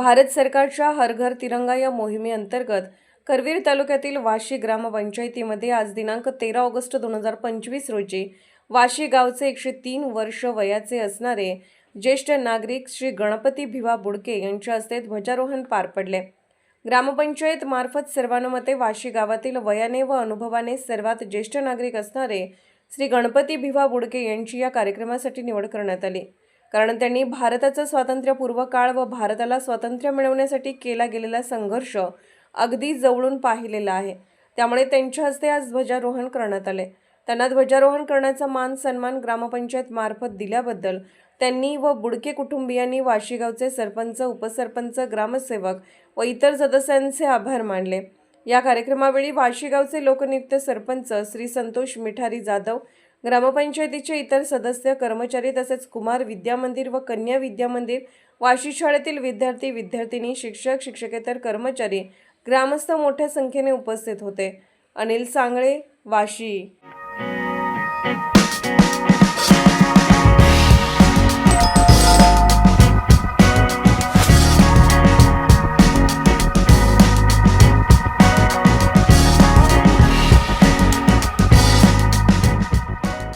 भारत सरकारच्या हर घर तिरंगा या मोहिमेअंतर्गत करवीर तालुक्यातील वाशी ग्रामपंचायतीमध्ये आज दिनांक तेरा ऑगस्ट दोन हजार पंचवीस रोजी वाशी गावचे एकशे तीन वर्ष वयाचे असणारे ज्येष्ठ नागरिक श्री गणपती भिवा बुडके यांच्या हस्ते ध्वजारोहण पार पडले. ग्रामपंचायत मार्फत सर्वानुमते वाशी गावातील वयाने व अनुभवाने सर्वात ज्येष्ठ नागरिक असणारे श्री गणपती भिवा बुडके यांची या कार्यक्रमासाठी निवड करण्यात आली. कारण त्यांनी भारताचा स्वातंत्र्यपूर्व काळ व भारताला स्वातंत्र्य मिळवण्यासाठी केला गेलेला संघर्ष अगदी जवळून पाहिलेला आहे. त्यामुळे त्यांच्या हस्ते आज ध्वजारोहण करण्यात आले त्यांना ध्वजारोहण करण्याचा मान सन्मान ग्रामपंचायत मार्फत दिल्याबद्दल त्यांनी व बुडके कुटुंबियांनी वाशीगावचे सरपंच उपसरपंच ग्रामसेवक व इतर सदस्यांचे आभार मानले. या कार्यक्रमावेळी वाशीगावचे लोकनियुक्त सरपंच श्री संतोष मिठारी जाधव ग्रामपंचायतीचे इतर सदस्य कर्मचारी तसेच कुमार विद्यामंदिर व कन्या विद्यामंदिर वाशी शाळेतील विद्यार्थी विद्यार्थिनी शिक्षक शिक्षकेतर कर्मचारी ग्रामस्थ मोठ्या संख्येने उपस्थित होते. अनिल सांगळे वाशी.